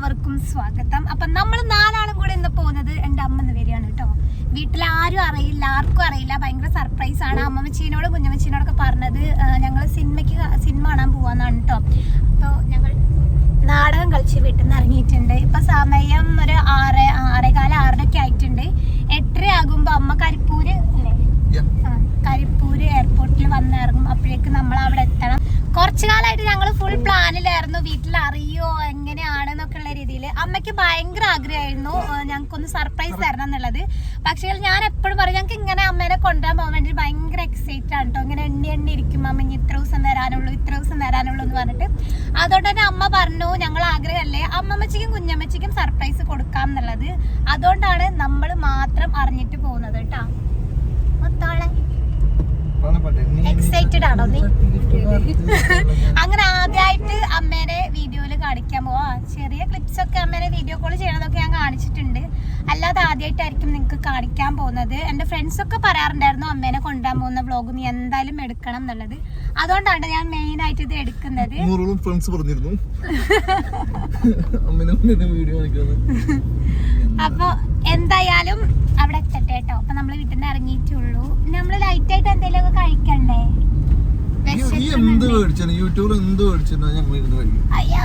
എല്ലാവർക്കും സ്വാഗതം. അപ്പൊ നമ്മൾ നാലാളും കൂടെ ഇന്ന് പോകുന്നത് എന്റെ അമ്മ എന്ന് വരികയാണ് കേട്ടോ. വീട്ടിൽ ആരും അറിയില്ല ആർക്കും അറിയില്ല. ഭയങ്കര സർപ്രൈസ് ആണ്. അമ്മമ്മച്ചീനോട് കുഞ്ഞമ്മച്ചീനോടൊക്കെ പറഞ്ഞത് ഞങ്ങൾ സിനിമയ്ക്ക് സിനിമ കാണാൻ പോവാന്നാണ് കേട്ടോ. അപ്പോൾ ഞങ്ങൾ നാടകം കളിച്ച് വീട്ടിൽ നിന്ന് ഇറങ്ങിയിട്ടുണ്ട്. ഇപ്പൊ സമയം ഒരു ആറ് ആറേകാല ആറരയൊക്കെ ആയിട്ടുണ്ട്. എട്ടര ആകുമ്പോ അമ്മ കരിപ്പൂര് അല്ലേ? കരിപ്പൂര് എയർപോർട്ടിൽ വന്നിറങ്ങും അപ്പോഴേക്ക് നമ്മൾ അവിടെ എത്തണം. കുറച്ചു കാലമായിട്ട് ഞങ്ങൾ ഫുൾ പ്ലാനിലായിരുന്നു വീട്ടിൽ അറിയോ? ഉള്ള രീതിയിൽ അമ്മയ്ക്ക് ഭയങ്കര ആഗ്രഹമായിരുന്നു. ഞങ്ങൾക്കൊന്ന് സർപ്രൈസ് തരണം എന്നുള്ളത്. പക്ഷേ ഞാൻ എപ്പോഴും പറയും ഞങ്ങൾക്ക് ഇങ്ങനെ അമ്മേനെ കൊണ്ടുവരാൻ പോകാൻ വേണ്ടി ഭയങ്കര എക്സൈറ്റഡ് ആണ് കേട്ടോ ഇങ്ങനെ എണ്ണി എണ്ണി ഇരിക്കും. അമ്മ ഇനി ഇത്ര ദിവസം തരാനുള്ളൂ ഇത്ര ദിവസം തരാനുള്ളൂ എന്ന് പറഞ്ഞിട്ട്. അതുകൊണ്ട് തന്നെ അമ്മ പറഞ്ഞു ഞങ്ങൾ ആഗ്രഹമല്ലേ? അമ്മമ്മച്ചിക്കും കുഞ്ഞമ്മച്ചിക്കും സർപ്രൈസ് കൊടുക്കാം എന്നുള്ളത്. അതുകൊണ്ടാണ് നമ്മൾ മാത്രം അറിഞ്ഞിട്ട് പോകുന്നത് കേട്ടോ മൊത്തോളെ. എക്സൈറ്റഡ് ആണോ നീ? അങ്ങനെ ആദ്യമായിട്ട് അമ്മേനെ വീഡിയോയിൽ കാണിക്കാൻ പോവാ ചെറിയ ക്ലിപ്സ് ഒക്കെ അമ്മേനെ വീഡിയോ കോൾ ചെയ്യണതൊക്കെ ഞാൻ കാണിച്ചിട്ടുണ്ട് അല്ലാതെ ആദ്യമായിട്ടായിരിക്കും നിങ്ങൾക്ക് കാണിക്കാൻ പോകുന്നത്. എന്റെ ഫ്രണ്ട്സൊക്കെ പറയാറുണ്ടായിരുന്നു അമ്മേനെ കൊണ്ടുപോകാൻ പോകുന്ന വ്ളോഗ് നീ എന്തായാലും എടുക്കണം എന്നുള്ളത്. അതുകൊണ്ടാണ് ഞാൻ മെയിൻ ആയിട്ട് ഇത് എടുക്കുന്നത്. ഫ്രണ്ട്സ് പറഞ്ഞിരുന്നു. വീഡിയോ അപ്പൊ എന്തായാലും അവിടെ എത്തട്ടെ കേട്ടോ അപ്പൊ നമ്മൾ വീട്ടിൽ നിന്ന് ഇറങ്ങിയിട്ടുള്ളൂ. നമ്മൾ ലൈറ്റ് ആയിട്ട് എന്തെങ്കിലും ഒക്കെ കഴിക്കണ്ടേ എന്ത് മേടിച്ചു യൂട്യൂബിൽ എന്ത് മേടിച്ചാൽ ഞങ്ങൾ ഇരുന്ന് കഴിക്കും. അയ്യോ.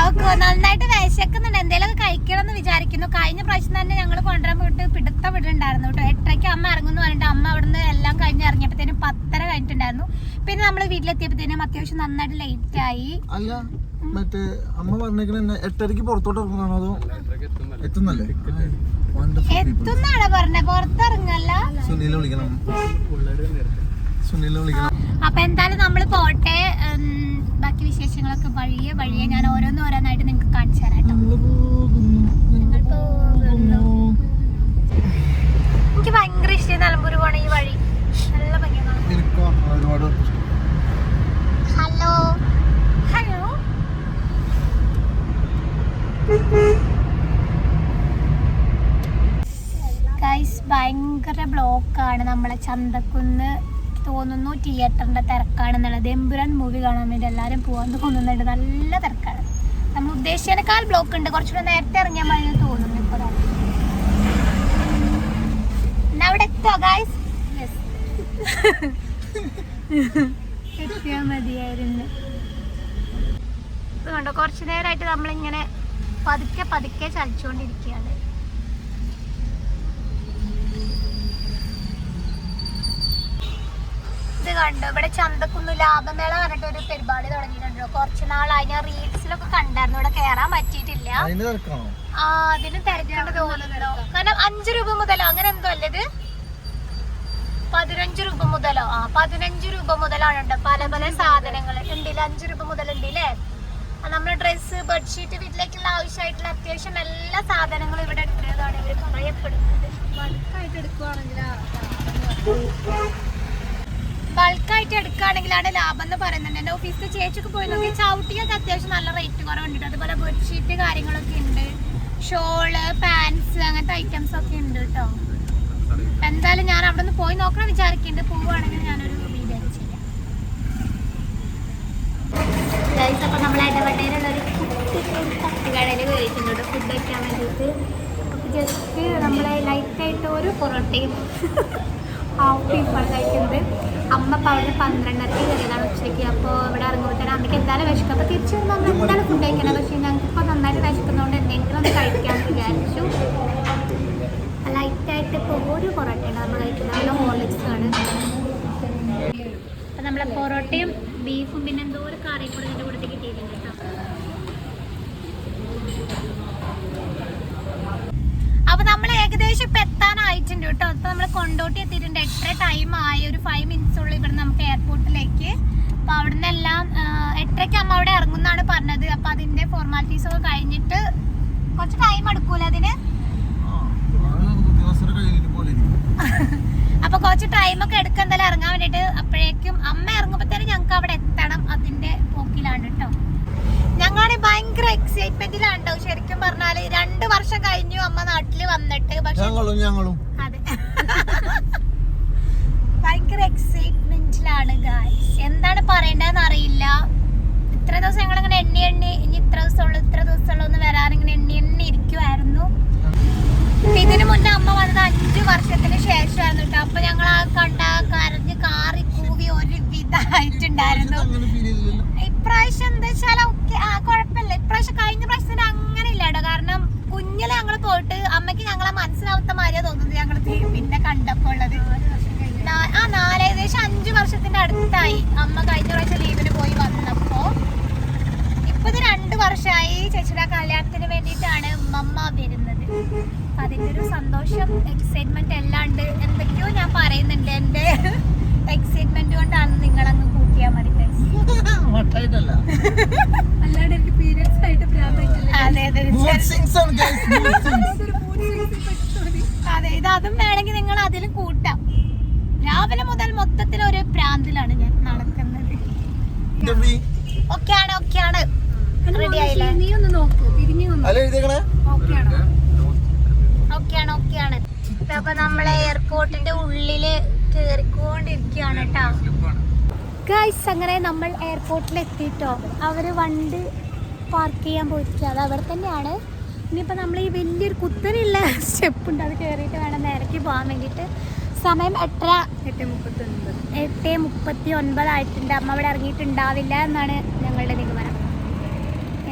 അവക്ക് നന്നായിട്ട് വിശക്കുന്നുണ്ട്. എന്തെങ്കിലും കഴിക്കണം എന്ന് വിചാരിക്കുന്നു. കഴിഞ്ഞ പ്രാവശ്യം തന്നെ ഞങ്ങൾ കൊണ്ടുവരാൻ പോയിട്ട് പിടുത്തം വിടുന്നുണ്ടായിരുന്നു കേട്ടോ. എട്ടരയ്ക്ക് അമ്മ ഇറങ്ങുന്നു പറഞ്ഞിട്ട് അമ്മ അവിടുന്ന് എല്ലാം കഴിഞ്ഞ് ഇറങ്ങിയപ്പോഴത്തേനും പത്തര കഴിഞ്ഞിട്ടുണ്ടായിരുന്നു. പിന്നെ നമ്മൾ വീട്ടിലെത്തിയപ്പോഴത്തേനും അത്യാവശ്യം നന്നായിട്ട് ലേറ്റ് ആയി. അല്ല മറ്റേ അമ്മ പറഞ്ഞേക്കണ എട്ടരയ്ക്ക് പുറത്തോട്ട് ഇറങ്ങുന്നതാണോ അതോ എത്തുന്നല്ലേ. എത്തുന്നാണ് പറഞ്ഞ? പുറത്തിറങ്ങല്ല. സുനിലെ വിളിക്കണം. സുനിലെ വിളിക്കണം. അപ്പൊ എന്തായാലും നമ്മൾ പോട്ടെ. വിശേഷങ്ങളൊക്കെ വഴിയെ വഴിയെ ഞാൻ ഓരോന്ന് ഓരോന്നായിട്ട് നിങ്ങൾക്ക് കാണിച്ചു തരാട്ടോ. എനിക്ക് ഭയങ്കര ഇഷ്ടം നിലമ്പൂർ പോണ ഈ വഴി നല്ല ഭംഗിയാണ്. ഹലോ ഹലോ ഗൈസ് ഭയങ്കര ബ്ലോക്കാണ് നമ്മളെ ചന്തക്കുന്ന് തോന്നുന്നു തിയേറ്ററിന്റെ തിരക്കാണെന്നുള്ളത് എമ്പുരാൻ മൂവി കാണാൻ വേണ്ടി എല്ലാവരും പോകാൻ തോന്നുന്നുണ്ട്. നല്ല തിരക്കാണ്. നമ്മൾ ഉദ്ദേശിച്ചതിനേക്കാൾ ബ്ലോക്ക് ഉണ്ട്. കുറച്ചുകൂടെ നേരത്തെ ഇറങ്ങിയാൽ മതി തോന്നുന്നു ഇപ്പോൾ എന്നാ അവിടെ എത്തോ ഗായ്സ് എത്തിയാൽ മതിയായിരുന്നു. ഇത് കണ്ടോ കുറച്ച് നേരമായിട്ട് നമ്മളിങ്ങനെ പതുക്കെ പതുക്കെ ചലിച്ചുകൊണ്ടിരിക്കുകയാണ്. ഇത് കണ്ടു. ഇവിടെ ചന്തക്കുന്ന് ലാഭമേള പറഞ്ഞിട്ട് ഒരു പരിപാടി തുടങ്ങിയിട്ടുണ്ടോ. കുറച്ച് നാളായി ഞാൻ റീൽസിലൊക്കെ കണ്ടായിരുന്നു. ഇവിടെ കേറാൻ പറ്റിയിട്ടില്ല. ആ അതിന് തിരക്കേണ്ട തോന്നുന്നുണ്ടോ കാരണം അഞ്ചു രൂപ മുതലോ? അങ്ങനെ എന്തോ അല്ലേ ഇത്? പതിനഞ്ച് രൂപ മുതലോ? ആ പതിനഞ്ച് രൂപ മുതലാണ് ഉണ്ട് പല പല സാധനങ്ങൾ ഉണ്ടല്ലേ അഞ്ചു രൂപ മുതൽ ഉണ്ടല്ലേ നമ്മുടെ ഡ്രസ്സ് ബെഡ്ഷീറ്റ് വീട്ടിലേക്കുള്ള ആവശ്യമായിട്ടുള്ള അത്യാവശ്യം എല്ലാ സാധനങ്ങളും ഇവിടെ ഉണ്ടെന്നാണ് ഇവർ പറയപ്പെടുന്നത്. ബൾക്കായിട്ട് എടുക്കുകയാണെങ്കിലാണ് ലാഭം എന്ന് പറയുന്നുണ്ട് എന്റെ ഓഫീസിൽ ചേച്ചിക്ക് പോയി നോക്കി ചവിട്ടിയൊക്കെ അത്യാവശ്യം നല്ല റേറ്റ് കുറവുണ്ട്. അതുപോലെ ബെഡ്ഷീറ്റ് കാര്യങ്ങളൊക്കെ ഉണ്ട്. ഷോൾ പാൻസ് അങ്ങനത്തെ ഐറ്റംസ് ഒക്കെ ഉണ്ട് കേട്ടോ. എന്തായാലും ഞാൻ അവിടെ നിന്ന് പോയി നോക്കണം വിചാരിക്കുന്നുണ്ട്. പോവുകയാണെങ്കിൽ ഞാനൊരു വീഡിയോ ചെയ്യാം. ഫുഡ് ജസ്റ്റ് നമ്മളെ ലൈറ്റായിട്ട് ഒരു പൊറോട്ടയും ഹാഫ് ബീഫാണ് കഴിക്കുന്നത്. അമ്മ പറഞ്ഞ അവിടെ പന്ത്രണ്ടരക്ക് കയറിയതാണ് ഉച്ചയ്ക്ക്. അപ്പോൾ ഇവിടെ ഇറങ്ങുമ്പോഴത്തേനും അമ്മയ്ക്ക് എന്തായാലും വിശക്കും. അപ്പോൾ തിരിച്ചു വന്ന് നമ്മൾ എന്താണ് ഫുഡ് കഴിക്കണത്? പക്ഷേ ഞങ്ങൾക്ക് ഇപ്പോൾ നന്നായിട്ട് വിശക്കുന്നതുകൊണ്ട് എന്തെങ്കിലും ഒന്ന് കഴിക്കാമെന്ന് വിചാരിച്ചു. ലൈറ്റായിട്ട് ഇപ്പോൾ ഒരു പൊറോട്ടയാണ് നമ്മൾ കഴിക്കുന്നത്. നല്ല ഹോർലിക്സ് ആണ്. അപ്പം നമ്മളെ പൊറോട്ടയും ബീഫും പിന്നെ എന്തോ ഒരു കറിയും കൂടെ ഇതിന്റെ കൂടെ കിട്ടിയിട്ടുണ്ട് കേട്ടോ. നമ്മൾ ഏകദേശം ഇപ്പൊ എത്താനായിട്ടുണ്ട് കേട്ടോ. അപ്പൊ നമ്മൾ കൊണ്ടോട്ടി എത്തിയിട്ടുണ്ട്. എത്ര ടൈം ആയി? ഒരു ഫൈവ് മിനിറ്റ്സ് ഉള്ളു ഇവിടെ നമുക്ക് എയർപോർട്ടിലേക്ക് അപ്പൊ അവിടെ നിന്നെല്ലാം എട്ടരയ്ക്ക് അമ്മ അവിടെ ഇറങ്ങുന്നാണ് പറഞ്ഞത്. അപ്പൊ അതിന്റെ ഫോർമാലിറ്റീസ് ഒക്കെ കഴിഞ്ഞിട്ട് കുറച്ച് ടൈം എടുക്കൂല അതിന്. അപ്പൊ കുറച്ച് ടൈം ഒക്കെ എടുക്കാൻ എന്തായാലും ഇറങ്ങാൻ വേണ്ടിട്ട് അപ്പോഴേക്കും അമ്മ ഇറങ്ങുമ്പോഴത്തേനും ഞങ്ങൾക്ക് അവിടെ എത്തണം അതിന്റെ പോക്കിലാണ് കേട്ടോ. ഞങ്ങളാണ് ഭയങ്കര എക്സൈറ്റ്മെന്റിലാണ് കേട്ടോ ശരിക്കും പറഞ്ഞാൽ രണ്ട് വർഷം കഴിഞ്ഞു അമ്മ നാട്ടിൽ വന്നിട്ട്. പക്ഷെ ഞങ്ങളും ഞങ്ങളും. ഭയങ്കര എക്സൈറ്റ്മെന്റിലാണ് ഗായ്സ് എന്താണ് പറയേണ്ടതെന്ന് അറിയില്ല. ഇത്ര ദിവസം ഞങ്ങൾ ഇങ്ങനെ എണ്ണി എണ്ണി ഇനി ഇത്ര ദിവസമുള്ളൂ ഇത്ര ദിവസമുള്ളൂ എന്ന് വരാറിങ്ങനെ എണ്ണി എണ്ണി ഇരിക്കുമായിരുന്നു ഇതിനു മുന്നേ അമ്മ വന്നത് അഞ്ചു വർഷത്തിന് ശേഷമായിരുന്നു കേട്ടോ. അപ്പൊ ഞങ്ങൾ ആ കണ്ട കരഞ്ഞ് കാറി കൂവി ഒരു വിധമായിട്ടുണ്ടായിരുന്നു ഇപ്രാവശ്യം എന്താ വെച്ചാൽ ഓക്കെ ആ കുഴപ്പമില്ല. ഇപ്രാവശ്യം കഴിഞ്ഞ പ്രാവശ്യത്തിന് അങ്ങനെ ഇല്ല കേട്ടോ കാരണം കുഞ്ഞിലെ ഞങ്ങൾ പോയിട്ട് അമ്മയ്ക്ക് ഞങ്ങളെ മനസ്സിലാവാത്ത മാതിരിയാ തോന്നുന്നത്. ഞങ്ങൾ പിന്നെ കണ്ടപ്പോ ഉള്ളത്. ആ നാല് ഏകദേശം അഞ്ചു വർഷത്തിന്റെ അടുത്തായി. അമ്മ കഴിഞ്ഞ പ്രാവശ്യം ലീവിന് പോയി വന്നപ്പോ. ഇപ്പൊ ഇത് രണ്ടു വർഷമായി ചേച്ചിയുടെ കല്യാണത്തിന് വേണ്ടിയിട്ടാണ് ഉമ്മമ്മ വരുന്നത്. അപ്പൊ അതിന്റെ ഒരു സന്തോഷം എക്സൈറ്റ്മെന്റ് എല്ലാം ഉണ്ട്. എന്തൊക്കെയോ ഞാൻ പറയുന്നുണ്ട്. എന്റെ എക്സൈറ്റ്മെന്റ് കൊണ്ടാണ് നിങ്ങൾ അങ്ങ് കൂട്ടിയാൽ മതി അല്ലാണ്ട് എനിക്ക് പീരിയഡ്സ് ആയിട്ട് പ്രാന്തായിട്ടില്ല അതെ അതെ അതെ ഇത് അതും വേണമെങ്കിൽ നിങ്ങൾ അതിലും കൂട്ടാം. രാവിലെ മുതൽ മൊത്തത്തിൽ ഒരു പ്രാന്തിലാണ് ഞാൻ നടക്കുന്നത്. ഒക്കെയാണ് ഒക്കെയാണ്. റെഡി ആയില്ലേ? നീ ഒന്ന് നോക്ക് തിരിഞ്ഞു ഒന്ന് അല്ല എഴുതിയേക്കണേ? ഓക്കെ ആണോ ഒക്കെയാണ് ഒക്കെയാണ്. അപ്പൊ നമ്മളെ എയർപോർട്ടിന്റെ ഉള്ളിൽ കേറിക്കൊണ്ടിരിക്കുകയാണ് കേട്ടോ. ഗൈസ് അങ്ങനെ നമ്മൾ എയർപോർട്ടിൽ എത്തിയിട്ടോ അവർ വണ്ടി പാർക്ക് ചെയ്യാൻ പോയിരിക്കുക അത് അവിടെ തന്നെയാണ്. ഇനിയിപ്പോൾ നമ്മൾ ഈ വലിയൊരു കുത്തനുള്ള സ്റ്റെപ്പുണ്ട്. അത് കയറിയിട്ട് വേണം നേരേക്ക് പോകാൻ വേണ്ടിയിട്ട്. സമയം എത്ര? എട്ട് മുപ്പത്തൊൻപത്. എട്ട് മുപ്പത്തി ഒൻപതായിട്ടുണ്ട് അമ്മ അവിടെ ഇറങ്ങിയിട്ടുണ്ടാവില്ല എന്നാണ് ഞങ്ങളുടെ നിഗമനം.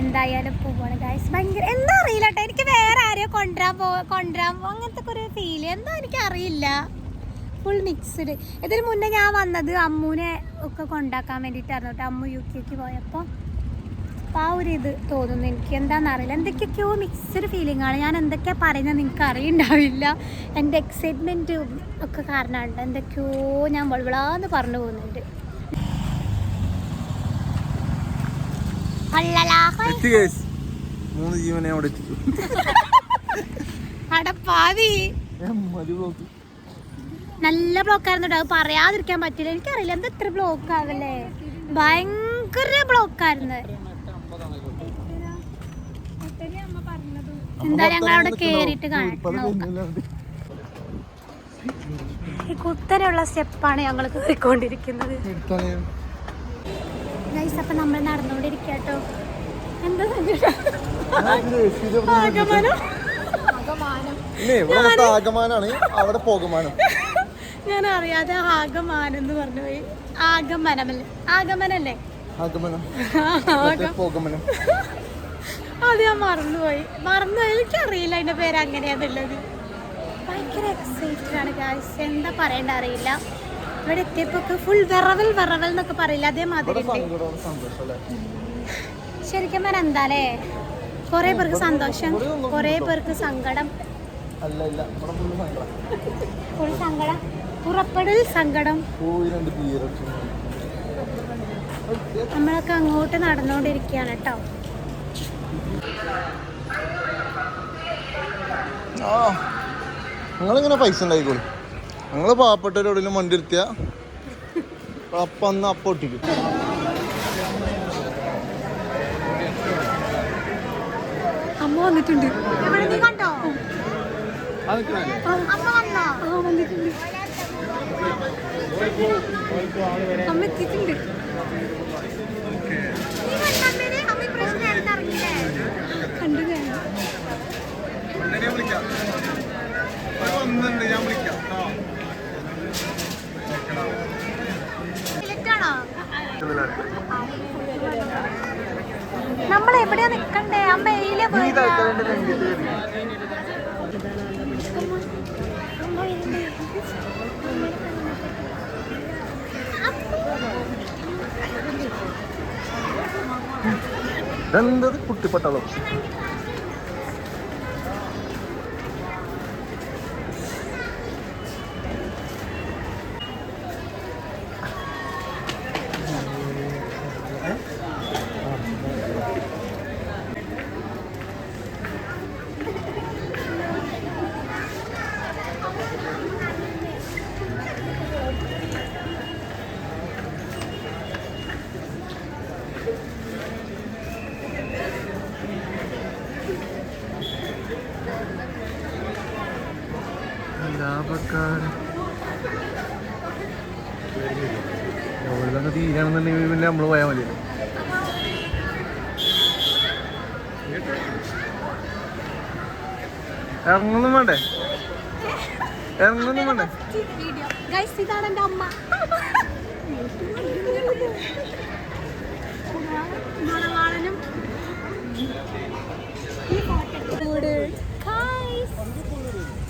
എന്തായാലും പോവാണ് ഗായ്സ് ഭയങ്കര എന്താ അറിയില്ല കേട്ടോ എനിക്ക് വേറെ ആരെയോ കൊണ്ടുവരാൻ പോ കൊണ്ടുവരാൻ പോ അങ്ങനത്തെ ഒരു ഫീൽ എന്താ എനിക്ക് അറിയില്ല ഫുൾ മിക്സ്ഡ് ഇതിന് മുന്നേ ഞാൻ വന്നത് അമ്മൂനെ ഒക്കെ കൊണ്ടാക്കാൻ വേണ്ടിയിട്ടായിരുന്നു കേട്ടോ. അമ്മു യു കെക്ക് പോയപ്പോൾ അപ്പോൾ ആ ഒരു ഇത് തോന്നുന്നു. എനിക്ക് എന്താണെന്ന് അറിയില്ല. എന്തൊക്കെയൊക്കെയോ മിക്സ്ഡ് ഫീലിംഗ് ആണ്. ഞാൻ എന്തൊക്കെയാ പറയുന്നത് നിങ്ങൾക്ക് അറിയുണ്ടാവില്ല. എന്റെ എക്സൈറ്റ്മെന്റ് ഒക്കെ കാരണമുണ്ട് എന്തൊക്കെയോ ഞാൻ വളവളാന്ന് പറഞ്ഞു പോകുന്നുണ്ട്. മൂന്ന് ജീവനെ അവിടെ എത്തിച്ചു. നല്ല ബ്ലോക്ക് ആയിരുന്നു അത് പറയാതിരിക്കാൻ പറ്റില്ല. എനിക്കറിയില്ല. എന്താ ഇത്ര ബ്ലോക്ക് ആവല്ലേ? ഭയങ്കര ബ്ലോക്ക് ആയിരുന്നു അമ്മ പറഞ്ഞത് എന്താ ഞങ്ങൾ അവിടെ അപ്പൊ കേറിയിട്ട് ഇപ്പൊ അത് നോക്കാം കഴിഞ്ഞില്ലാണ്ട്. ഈ കുത്തനെയുള്ള സ്റ്റെപ്പാണ് ഞങ്ങൾ കയറിക്കൊണ്ടിരിക്കുന്നത്. അപ്പൊ നമ്മൾ എന്താ അവിടെ പോകമാനം. ഞാൻ അറിയാതെ ആഗമാനം എന്ന് പറഞ്ഞു പോയി. ആഗമനമല്ലേ ആഗമനല്ലേ ആഗമനം പോകമനം. അത് ഞാൻ മറന്നുപോയി. മറന്നുപോയി എനിക്കറിയില്ല അതിന്റെ പേര് അങ്ങനെയാന്നുള്ളത് ഭയങ്കര എക്സൈറ്റഡ് ആണ് ഗായ്സ് എന്താ പറയണ്ട അറിയില്ല. ഇവിടെ എത്തിയപ്പോ ഫുൾ വിറവൽ വിറവൽ എന്നൊക്കെ പറയില്ല? അതേമാതിരി ശരിക്കും പറഞ്ഞാൽ എന്താലേ? കുറെ പേർക്ക് സന്തോഷം. കൊറേ പേർക്ക് സങ്കടം. ഫുൾ സങ്കടം. പുറപ്പെടൽ സങ്കടം. നമ്മളൊക്കെ അങ്ങോട്ട് നടന്നുകൊണ്ടിരിക്കുകയാണ് കേട്ടോ. ആ നിങ്ങളിങ്ങനെ പൈസ ഉണ്ടായിക്കോളി. നിങ്ങൾ പാവപ്പെട്ടവരോടെങ്കിലും വണ്ടി എടുത്തിയ അപ്പൊ അന്ന് അപ്പം ഒട്ടിക്കും. അമ്മ വന്നിട്ടുണ്ട്. എവിടെ നീ കണ്ടോ? അമ്മ വന്നോ? ആ വന്നിട്ടുണ്ട്. അമ്മ എത്തിയിട്ടുണ്ട് നീ കണ്ടോ അമ്മേനെ? അമ്മ ഇപ്രാവശ്യം നേരത്തെ ഇറങ്ങിയില്ലേ? കണ്ടു ഞാൻ ഞാൻ വിളിക്കാം ടിക്കറ്റാണോ? നമ്മൾ എവിടെയാ നിക്കണ്ടേ? അമ്മ എയിലെ പോയി. ഇതെന്തത് കുട്ടിപ്പട്ടാളോ തീരാണെന്നുണ്ടെങ്കിൽ പിന്നെ നമ്മൾ പോയാൽ മതി. ഇറങ്ങൊന്നും വേണ്ടേ? ഇറങ്ങൊന്നും വേണ്ടേ? ഇതാണ് എന്റെ അമ്മ.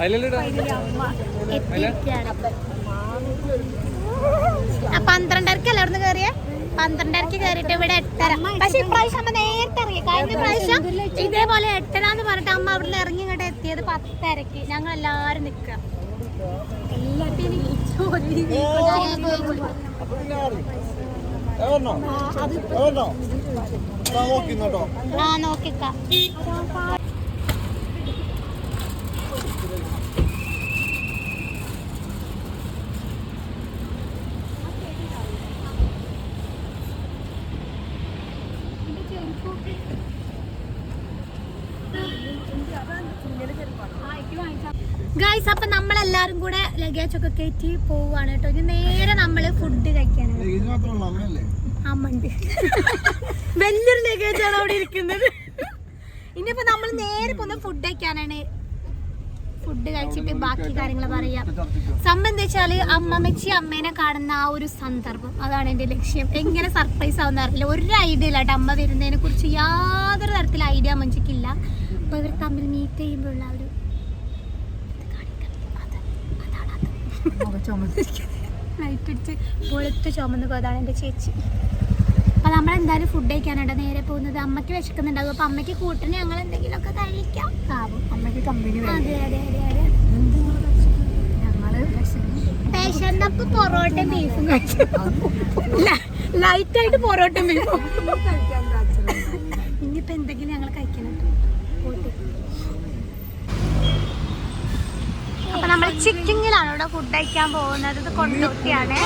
അതിലല്ലേ പന്ത്രണ്ടരക്കല്ല അവിടുന്ന് കയറിയേ പന്ത്രണ്ടരക്ക് കയറിയിട്ട് ഇവിടെ എട്ടര. പക്ഷെ ഇപ്രാവശ്യം അമ്മ നേരത്തെ ഇറങ്ങി. കഴിഞ്ഞ പ്രാവശ്യം ഇതേപോലെ എട്ടര എന്ന് പറഞ്ഞിട്ട് അമ്മ അവിടുന്ന് ഇറങ്ങി ഇങ്ങോട്ട് എത്തിയത് പത്തരക്ക്. ഞങ്ങൾ എല്ലാരും നോക്കിന്നോട്ടോ. ആ നോക്കിക്ക. ഗൈസ് അപ്പൊ നമ്മളെല്ലാരും കൂടെ ലഗേജ് ഒക്കെ കയറ്റി പോവാണ് കേട്ടോ. ഇനി നേരെ നമ്മൾ ഫുഡ് കഴിക്കാനാണ്. അമ്മണ്ട് വലിയൊരു ലഗേജ് ആണ് അവിടെ ഇരിക്കുന്നത്. ഇനിയിപ്പോ നമ്മൾ നേരെ പോകുന്ന ഫുഡ് കഴിക്കാനാണ് ഫുഡ് കഴിച്ചിട്ട് ബാക്കി കാര്യങ്ങൾ പറയാം. സംബന്ധിച്ചാൽ അമ്മമ്മച്ചി അമ്മേനെ കാണുന്ന ആ ഒരു സന്ദർഭം. അതാണ് എന്റെ ലക്ഷ്യം. എങ്ങനെ സർപ്രൈസ് ആവുന്ന അറിയില്ല. ഒരു ഐഡിയ ഇല്ല കേട്ടോ അമ്മ വരുന്നതിനെ കുറിച്ച് യാതൊരു തരത്തിൽ ഐഡിയ മഞ്ചിക്കില്ല അപ്പൊ ഇവർ തമ്മിൽ മീറ്റ് ചെയ്യുമ്പോഴുള്ള ഒരു. ലൈറ്റ് അടിച്ച് വെളുത്ത് ചുമന്ന് പോയതാണ് എന്റെ ചേച്ചി. അപ്പൊ നമ്മൾ എന്തായാലും ഫുഡ് കഴിക്കാനാണ് നേരെ പോകുന്നത്. അമ്മയ്ക്ക് വിശക്കുന്നുണ്ടാകും അപ്പൊ അമ്മയ്ക്ക് കൂട്ടിന് ഞങ്ങൾ എന്തെങ്കിലുമൊക്കെ കഴിക്കാം. ആവും. അമ്മയ്ക്ക് കമ്പനി അതെ അതെ അതെ അതെ. അപ്പൊ പൊറോട്ടയും ബീഫും കഴിച്ചു. ലൈറ്റ് ആയിട്ട് പൊറോട്ടയും ബീഫും കഴിക്കാൻ കാച്ചലുണ്ട് ഇനിയിപ്പോ എന്തെങ്കിലും ഞങ്ങൾ കഴിക്കണം. അപ്പൊ നമ്മൾ ചിക്കിങ്ങിലാണ് ഇവിടെ ഫുഡ് കഴിക്കാൻ പോകുന്നത്. കൊണ്ടോട്ടിയാണ്.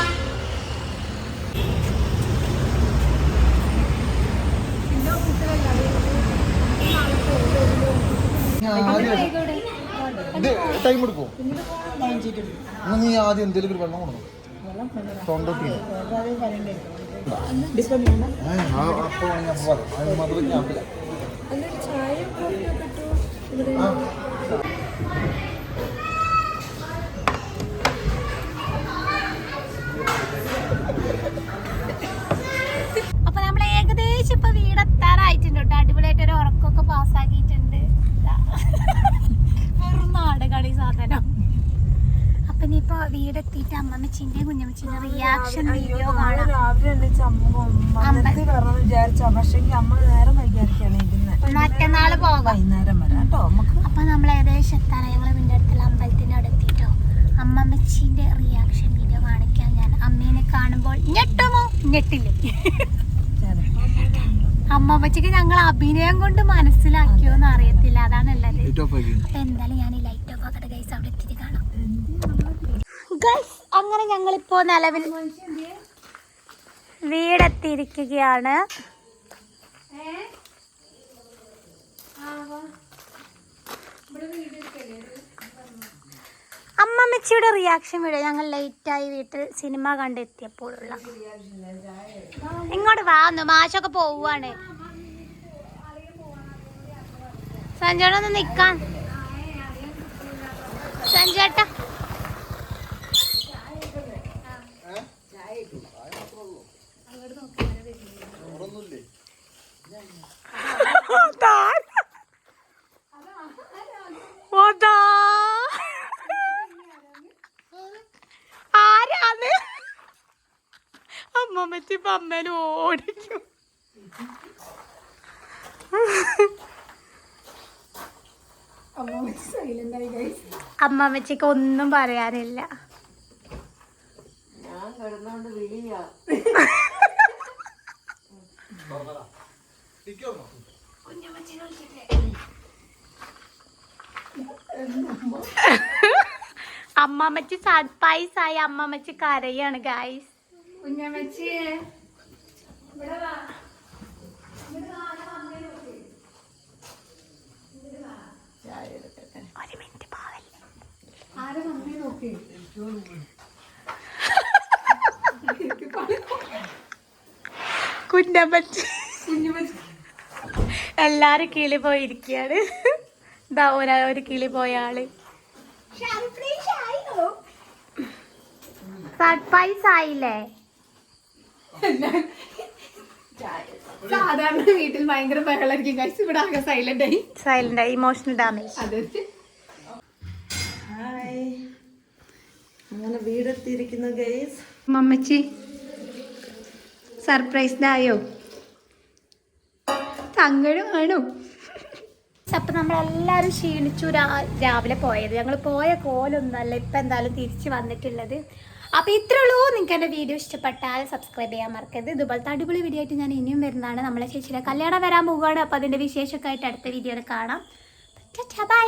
ഇത് ടൈം എടുക്കും എന്നാ നീ ആദ്യം എന്തെങ്കിലും ഒരു വെള്ളം കൊടുക്കണം തൊണ്ടൊട്ടി അപ്പോൾ ഞാൻ പറയാം അതിന് മാത്രം ക്യാമ്പില്ല വീടെത്തിയിട്ട് അമ്മമ്മച്ചിന്റെ കുഞ്ഞമ്മച്ചിന്റെ റിയാക്ഷൻ വീഡിയോ കാണാം. മറ്റന്നാൾ പോകാം. അപ്പൊ നമ്മൾ ഏകദേശം എത്താറ് ഞങ്ങൾ വീടിന്റെ അടുത്തുള്ള അമ്പലത്തിന്റെ അവിടെ എത്തിട്ടോ. അമ്മമ്മച്ചിന്റെ റിയാക്ഷൻ വീഡിയോ കാണിക്കാൻ ഞാൻ. അമ്മേനെ കാണുമ്പോൾ ഞെട്ടുമോ? ഞെട്ടില്ലേ. അമ്മമ്മച്ചിക്ക് ഞങ്ങൾ അഭിനയം കൊണ്ട് മനസ്സിലാക്കിയോന്ന് അറിയത്തില്ല. അതാണ് ആക്കി അപ്പൊ എന്തായാലും ഞാൻ ഗൈസ് അങ്ങനെ ഞങ്ങളിപ്പോ നിലവിൽ വീടെത്തിയിരിക്കുകയാണ്. അമ്മമ്മച്ചിയുടെ റിയാക്ഷൻ വീഡിയോ ഞങ്ങൾ ലേറ്റായി വീട്ടിൽ സിനിമ കണ്ടെത്തിയപ്പോഴുള്ള. ഇങ്ങോട്ട് വാന്നു മാഷൊക്കെ പോവാണ് സഞ്ജോടൊന്ന് നിക്കാൻ സഞ്ജേട്ടാ അതാ. ആരാണ് അമ്മേനെ ഓടിക്കും. അമ്മമ്മച്ചിക്ക് ഒന്നും പറയാനില്ല. അമ്മാമ്മച്ചി സർപ്രൈസ് ആയി അമ്മമ്മച്ചി കരയാണ് ഗായ്സ് കുഞ്ഞമ്മച്ചിയെ ഒരു മിനിറ്റ് പാവല്ലേ ആരെ മമ്മി നോക്കി? എല്ലാരും കിളി പോയിരിക്കുകയാണ്. ഇതാ ഒരാ ഒരു കിളി പോയ ആൾ. സർപ്രൈസ് ആയില്ലേ? സാധാരണ വീട്ടിൽ ഭയങ്കര ബഹളായിരിക്കും. കഴിച്ച് ഇവിടെ ആകെ സൈലന്റ് ആയി. സൈലന്റ് ആയി ഇമോഷണൽ ഡാമേജ് അതെ. ഹായ് അങ്ങനെ വീടെത്തിയിരിക്കുന്നു ഗൈസ് മമ്മച്ചി സർപ്രൈസ്ഡ് ആയോ? സങ്കടമാണോ അപ്പം നമ്മളെല്ലാവരും ക്ഷീണിച്ചു രാവിലെ പോയത്. ഞങ്ങൾ പോയ കോലൊന്നല്ല ഇപ്പം എന്തായാലും തിരിച്ചു വന്നിട്ടുള്ളത്. അപ്പോൾ ഇത്രേ ഉള്ളൂ നിങ്ങൾക്ക് എന്റെ വീഡിയോ ഇഷ്ടപ്പെട്ടാൽ സബ്സ്ക്രൈബ് ചെയ്യാൻ മറക്കരുത്. ഇതുപോലത്തെ അടിപൊളി വീഡിയോ ആയിട്ട് ഞാൻ ഇനിയും വരുന്നതാണ്. നമ്മളെ ചേച്ചിയുടെ കല്യാണം വരാൻ പോവുകയാണ്. അപ്പോൾ അതിന്റെ വിശേഷമൊക്കെ ആയിട്ട് അടുത്ത വീഡിയോയിൽ കാണാം. ബൈ